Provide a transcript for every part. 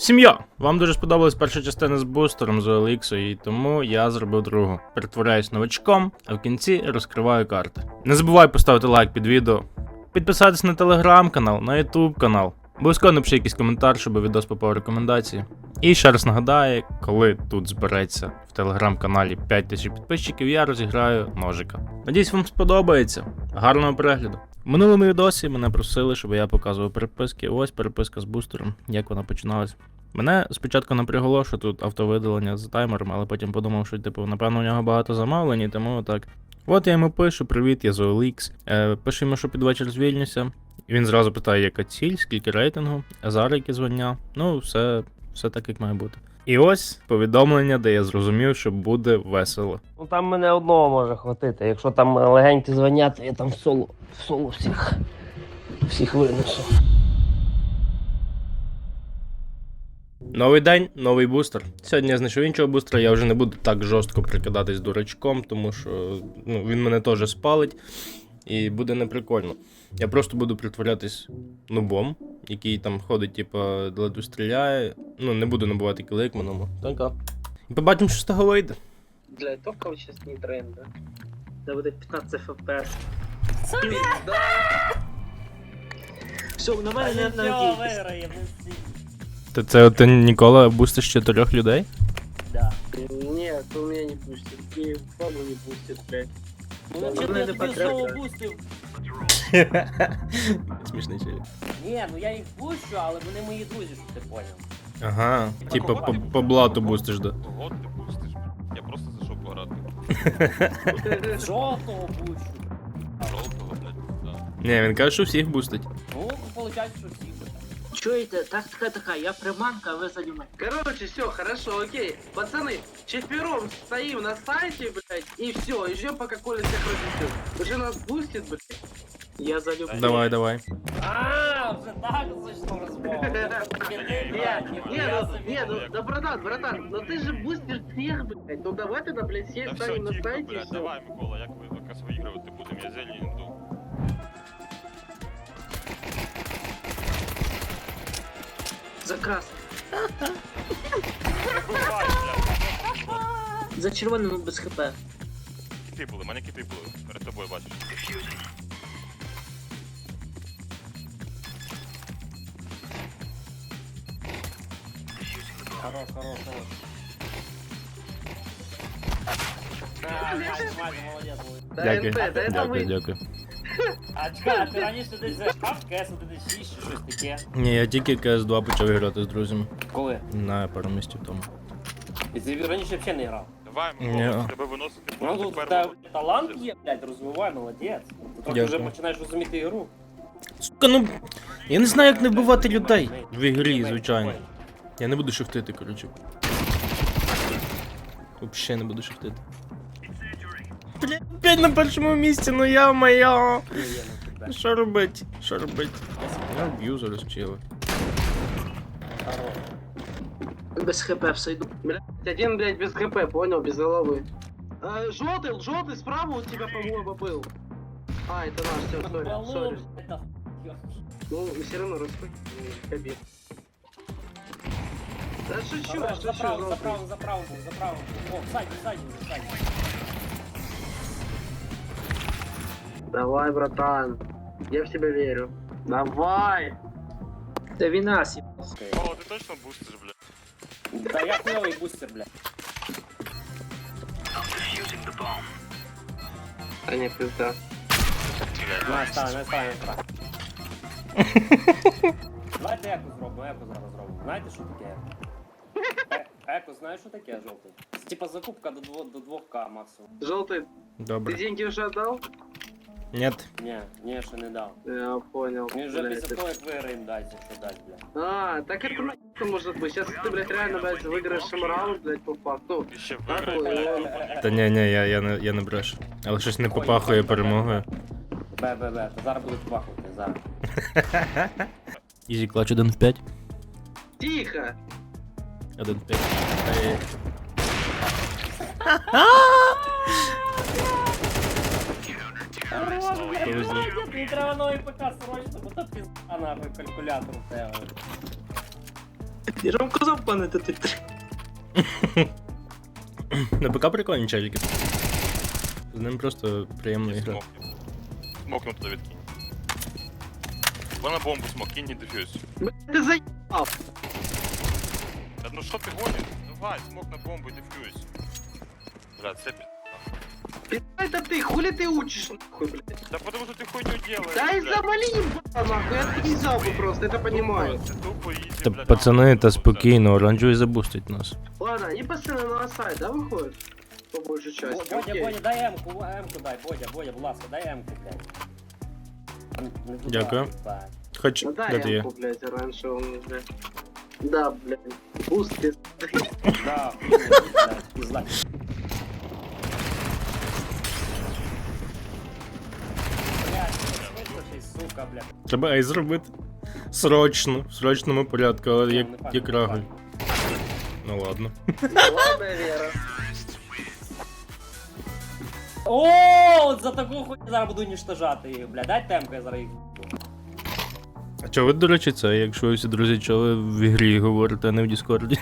Сім'я! Вам дуже сподобалась перша частина з бустером з OLX, і тому я зробив другу. Перетворяюсь новачком, а в кінці розкриваю карти. Не забувай поставити лайк під відео, підписатись на телеграм-канал, на ютуб канал. Обов'язково напиши якийсь коментар, щоб відос попав рекомендації. І ще раз нагадаю, коли тут збереться в телеграм-каналі 5000 підписчиків, я розіграю ножика. Надіюсь, вам сподобається. Гарного перегляду. В минулому відосі мене просили, щоб я показував переписки. Ось переписка з бустером, як вона починалась. Мене спочатку напрягло, що тут автовидалення з таймером, але потім подумав, що типу, напевно, у нього багато замовлень, тому так. От я йому пишу: Привіт, я з OLX. Е, пишу йому, що під вечір звільнюся. Він зразу питає, яка ціль, скільки рейтингу, а зараз яке звання. Ну, все, все так, як має бути. І ось повідомлення, де я зрозумів, що буде весело. Ну там мене одного може хватити. Якщо там легенькі звання, то я там в соло, в соло всіх, всіх винесу. Новий день, новий бустер. Сьогодні я знайшов іншого бустера, я вже не буду так жорстко прикидатись дурачком, тому що ну, він мене теж спалить і буде неприкольно. Я просто буду притворятись нубом, який там ходить, типа, ледве стріляє. Ну, не буду набувати кіли, як. Так. І побачимо, що з того вийде. Для итогов сейчас не тренд, да? Да будет 15 FPS. Все, на мене не надійтесь. виграє, Ти це ти ніколи бустиш чотирьох людей? Да. Нет, у меня не пустит. И бабу не пустит, блядь. Ну, я не тобі знову бустив. Смішний челік. Ні, ну я їх пущу, але вони мої друзі, щоб ти поняв. Ага, типа по, по блату бустиш, да. Кого ти пустиш? Я просто зайшов пограти. Жовтого пущу. Жовтого, блядь, да. Ні, він каже, що всіх бустить. Ну, виходить, що всі. Че это? Так, такая, такая, я приманка, а вы занимаете. Короче, все, хорошо, окей. Пацаны, четвером стоим на сайте, блядь, и все, и ждем, пока Коля всех разведет. Уже нас бустит, блядь. Я залюблю. Давай, давай. А, вже так зайшло розмова. Не, Ні, не, ну, не, ну, да, братан, братан, но ты же бустишь всех, блядь. Ну давай тогда, блядь, Та все все, станем на тихо, сайте и блядь, все. давай, Микола, як ви якраз виігрувати будемо, я зелені не йду. Заказ. За червоним без хп. Кити були, мене кити були. Перед тобою бачиш. Хорош, хорош, хорош. Да, Ваня, Ваня, молодець. були. Та МП, Дякую. та я там Дякую, і- дякую. А, Очка, ти раніше десь за шкаф, кесу ти десь їсть. Щось таке? Ні, я тільки CS2 почав грати з друзями. Коли? На пару місяців тому. І ти раніше взагалі не грав? Давай, Ні. Микола, тебе виносити Ну тут та, талант є, блядь, розвивай, молодець. Ти вже починаєш розуміти ігру. Сука, ну. Я не знаю, як не вбивати людей. В ігрі, звичайно. Я не буду шифтити, коротше. Вообще не буду шифтити. Бля, опять на першому місці, ну я моя. Що робить? Що робить? Я зараз чили. Хорош. Без хп все иду. Блядь, один, блядь, без хп, понял, без головы. А, желтый, желтый справа у тебя, по-моему, был. А, это наш, все, сори, сори. Ну, все равно распы... Кабин. Да шучу, Заправ, шучу, заправ, желтый. заправ, заправ, заправ. О, сзади, сзади, сзади. Давай, братан. Я в тебя верю. Давай. Да вина Микола, ти точно бустиш, блядь? Да я хуёвый бустер, блядь. А не пизда. На, стань, на, стань, на, стань. Давайте еко зробимо, еко зараз зробимо. Знаєте, що таке еко? Е- Еко, знаєш, що таке жовтий? Це типа закупка до, дво- до 2К максимум. Желтый, ты Добре. деньги уже отдал? Нет. Ні, ні, ще не дав. Я понял. Він вже блядь. після того, як виграємо дасть, якщо дасть, блядь. А, так это нахуй может быть. Сейчас ты, блядь, реально, блядь, выиграешь раунд, блядь, по факту. І ще Нахуй, виграє. Та ні, ні, я, я, не, я не брешу. Але щось не попахує перемогою. Бе, бе, бе, то зараз будуть пахнути, зараз. Ізі клач 1 в 5. Тихо! 1 в 5. Повезло. Мені треба новий ПК срочно, бо то пізда нахуй калькулятор тебе. Я ж вам казав, пане детектив. На ПК прикольні челіки. З ним просто приємно Ні, грати. смок. Смокну туди відкинь. Вона бомбу смок, кинь не дефюз. Ти заїбав. Ну що ти гониш? Давай, смок на бомбу і дефюз. Бля, це пі... Это ты, хули ты учишь, нахуй, блядь? Да потому что ты хуйню делаешь, Да и блядь. завали ебало, нахуй, я отвязал бы просто, это понимаю. Це тупо ізі, Та блядь. пацани, та спокійно, оранжевий запустить нас. Ладно, они постоянно на сайт, да, выходят? По большей части. Бодя, Окей. Бодя, дай М-ку, М-ку дай, Бодя, Бодя, будь ласка, дай М-ку, блядь. Не туди, Дякую. їбать. Хоч Ну де ти дай є? ямку, блядь, раньше он, блядь. Да, блядь. Буст без... Да, блядь, пизда. Сука, блядь. Треба ей зробити. Срочно, в срочному порядку, але як, як рагуль. Ну ладно. Ладно, Вера. О, от за таку хуйню зараз буду уничтожати їх, блядь. Дай темку, я зараз їх. А чого ви, до речі, це, якщо ви всі друзі, чого ви в ігрі говорите, а не в Діскорді?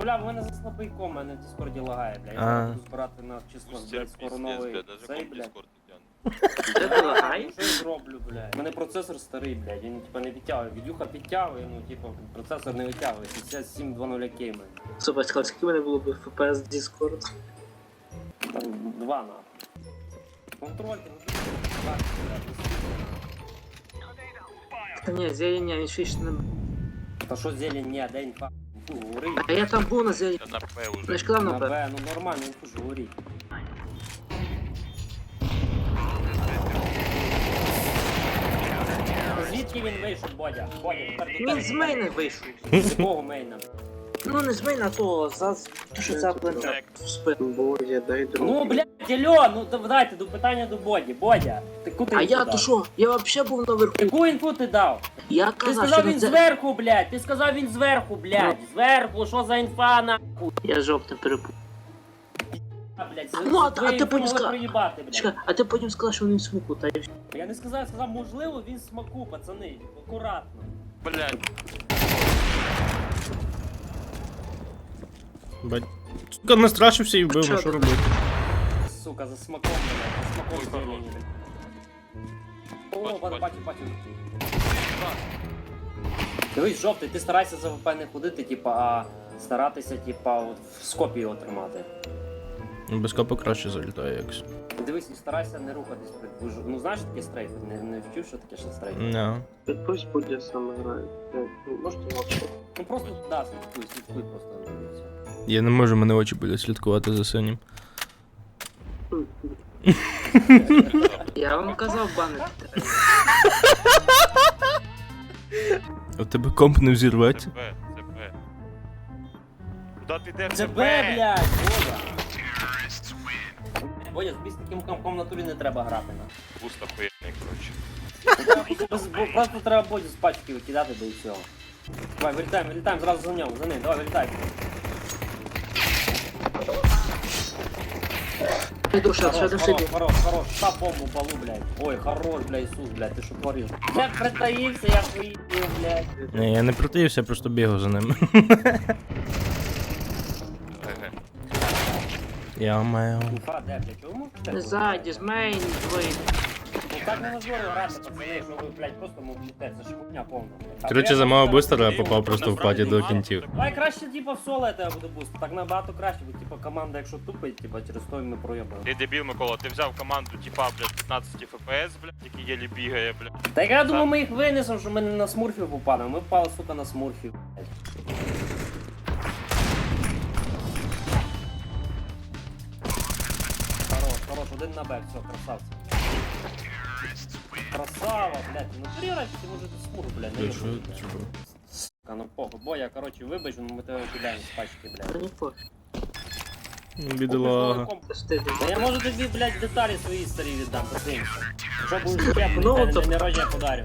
Бля, в мене за слабий ком, мене в Діскорді лагає, блядь. Я А. буду збирати на число, блядь, скоро новий цей, блядь. Не тягне. Що я зроблю, блядь? У мене процесор старий, блядь, він типа не відтягує. Відюха підтягує, ну типа процесор не витягує. 6720 кейми. Слухай, сказав, скільки в мене було б FPS Discord? Там два на. Контрольте, ну так. Та ні, зелень, ні, він ще ж не... Та що зелень, ні, день фа. Фу, горить. А я там був на зелень. Та на П Я уже. ж казав На на Б. Б, ну нормально, він дуже горить. Звідки він вийшов, Бодя? Бодя, тепер Він з мейна вийшов. З якого мейна? Ну не з мейна, а то за... То, що це плентер в спину. Бодя, дай Ну, блядь, Альо, ну да- дайте до питання до Боді. Бодя, ти куди А я то що? Я вообще був наверху. Яку інфу ти дав? Я Ти казав, сказав що він це... зверху, блядь, ти сказав він зверху, блядь, зверху, що за інфа нахуй? Я жоп не перепутав. А, блядь, Ну, а- а ви ти потім могли ска- проїбати, блядь. Чекай, а ти потім сказав, що він в смуку, та й. Я не сказав, я сказав, можливо, він смаку, пацани, акуратно. Блядь. Бать. Сука, настрашився і вбив, ну що робити? Сука, за смаком, блядь, за смаком Ой, блядь. О, Бачу, бачу, бачу, бачу. Дивись, жовтий, ти старайся за ВП не ходити, типа, а старатися, типа, от в скопі його тримати. Ну, Без копа краще залітає якось. Дивись і старайся не рухатись. Ну знаєш таке стрейф? Не, не вчив, що таке що стрейф? Не. Пусть буде сам грає. Можете мовчати? Ну просто да, слідкуй, слідкуй просто і все. Я не можу, мене очі будуть слідкувати за синім. Я вам казав банити. У тебе комп не взірветься? Це П, це П. Куда ти йдеш? Це Б, блядь! Бодя, з таким комком в натурі не треба грати на. Буст охуєнний, коротше. Просто, треба Бодю з пачки викидати, да і все. Давай, вилітаємо, вилітаємо зразу за ним, за ним, давай, вилітай. Ще, ще Хорош, не хорош, собі. хорош, хорош, став бомбу балу, блядь. Ой, хорош, блядь, Ісус, блядь, ти що твориш? Я притаївся, я хуїв, блядь. Ні, я не противився, просто бігав за ними. Я маю. Інфа, де, блядь, чому? Ззаді, з мейн, двоє. Ну так неможливо грати, пацани, що ви, блядь, просто мовчите, це ж повна. А Коротше, я просто- бустера, а попав просто в паті до кінців. Давай краще, типа, в соло я тебе буду бустити, так набагато краще, бо, типа, команда, якщо тупить, типа, через то ми проєбаємо. Ти дебіл, Микола, ти взяв команду, типа, блядь, 15 FPS, блядь, який єлі бігає, блядь. Та я думаю, ми їх винесемо, що ми не на смурфів попадемо, ми впали, сука, на смурфів. блядь. Один на Б, все, красавці. Красава, блядь, ну переграй, ти може до смур, блядь, не що блядь. було? Сука, ну похуй, боя, короче, вибач, ну ми тебе кидаємо з пачки, Та блядь. не пофіг. Бідолага. Стиди. Та я можу тобі, блядь, деталі свої старі віддам, подивимося. Якщо будеш чепний, Ну, ну, на то- день народження подарю.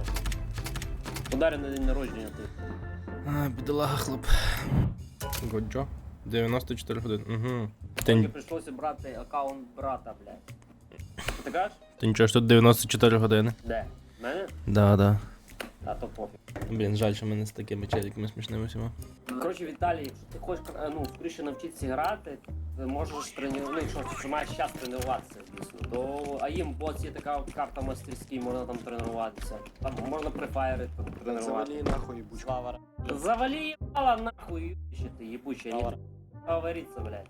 Подарю на день народження ти. А, бідолага, хлоп. Годжо? 94 години. Угу. Мені прийшлося брати аккаунт брата, блядь. Ти кажеш? ти нічого ж тут 94 години. Де? В Мене? Да, да. А то пофіг. Блін, жаль, що мене з такими челіками смішними всіма. Коротше, Віталій, якщо ти хочеш е, ну, скоріше навчитися грати, ти можеш тренувати, ну, якщо ти маєш час тренуватися, звісно. То АІМ бот є така от карта мастерський, можна там тренуватися. Там можна префайри тренувати. Завали нахуй, бучка. Завали ебало нахуй, ебище ты, ебучая, не блядь.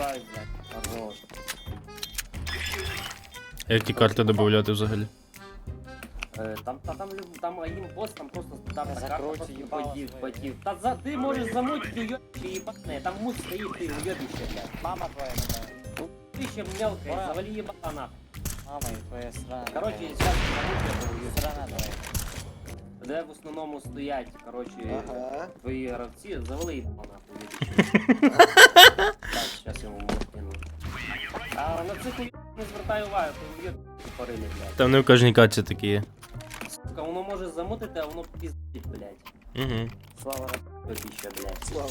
Сай, блядь, хорош. Як ті карти додати взагалі? Е, Там, та, там, люб- там один босс, там просто стандартна карта, Закройте просто ебало ботів, своє. ботів. Та за, ти можеш замутить уебище ебаное, там муть стоит, ты уебище, блядь. Мама твоя такая. Ну, ты еще мелкая, Ура. завали ебало нахуй. Мама и твоя срана. Короче, сейчас замуть этого уебище. срана твоя. Де в основному стоять, коротше, Ага. твої гравці, завали їбало нахуй. Так, зараз я йому кину. А на цих уєб не звертаю уваги, то уєб порили, блядь. Там не в кожній катці такі є. Сука, воно може замутити, а воно піздить, блядь. Угу. Слава, Тобіще, блядь. слава.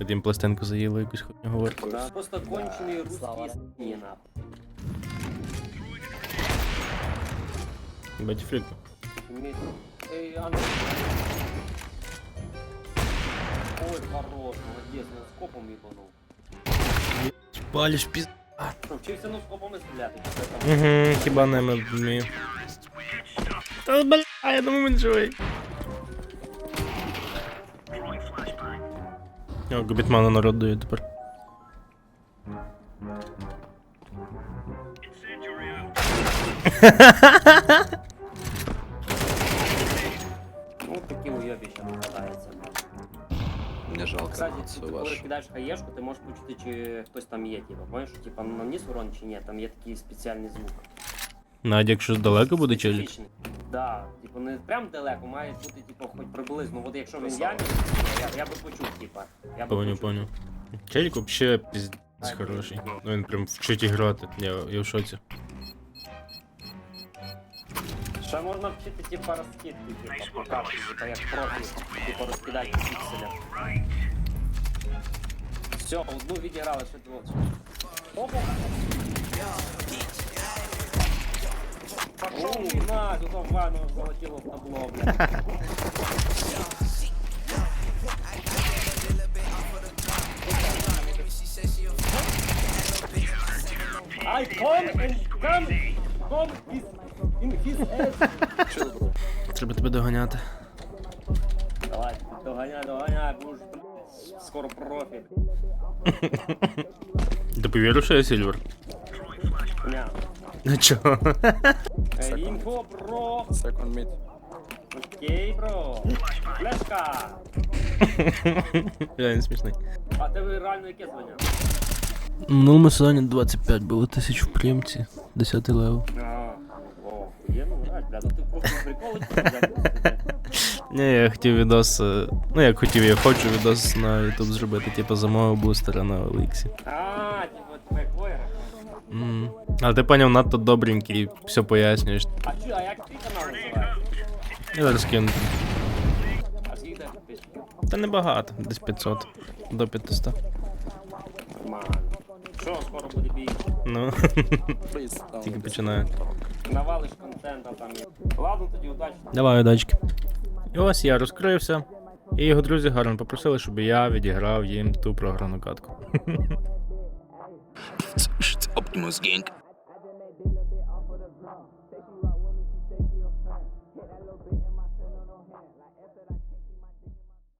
От пластинку заїли якусь хуйню говорить. Да, просто кончений слава. русський свині, нахуй. Батіфлік. Імей- Ей, Андрій. Ой, хорош, молодець, ну скопом їбанув. Паліш піз... Що, вчився ну скопом і стріляти, чи це там? Угу, хіба не ми вмію. Та бля, я думаю, він живий. О, Гобітмана народ дає тепер. Ну, ти коли вашу. кидаєш хаєшку, ти можеш почути, чи хтось там є, типу. Понимаєш, типа наніс урон чи ні, там є такий спеціальний звук. Навіть якщо далеко буде челік. Да, типу, не прям далеко, має бути, типу, хоч приблизно. От якщо він ямі, я, я би почув, типа. Я би Поняв, почув. поняв. Челік вообще піздець хороший. Ну він прям вчить грати. Я, я в шоці. Ще можна вчити, типа, розкидки, типа, по типа, як профі, типу, розкидати пікселя. Все, одну відіграли, ще двох. Опа! Пошел на, тут в ванну залетіло в табло. I come and come, come his, in his ass. Треба тебе доганяти. Давай, доганяй, доганяй, будеш, блядь, скоро профі. Ти повірив, що я Сільвер? Ня. Ну чого? Е, Інфо, бро. Second mid. Окей, бро. Флешка. Я не смішний. А тебе реально яке звання? В минулому сезоні 25 було тисяч в приймці, 10 левел. А, о, є, ну, ти просто. Ні, я хотів відос. е, Ну як хотів, я хочу відос на YouTube зробити, типу замовив бустера на Оліксі. А, типа, твоє твоє. Мгм. Але ти поняв, надто добренький, все пояснюєш. А чо, а як твій канал називається? Я зараз кину. А скільки тебе підписчиків? Та небагато, десь 500 до 500. Нормально. Що, скоро буде бій? Ну, тільки починаю. Навалиш контента там. Ладно, тоді удачі. Давай, удачки. І ось я розкрився. І його друзі гарно попросили, щоб я відіграв їм ту програну катку. Optimus Gang.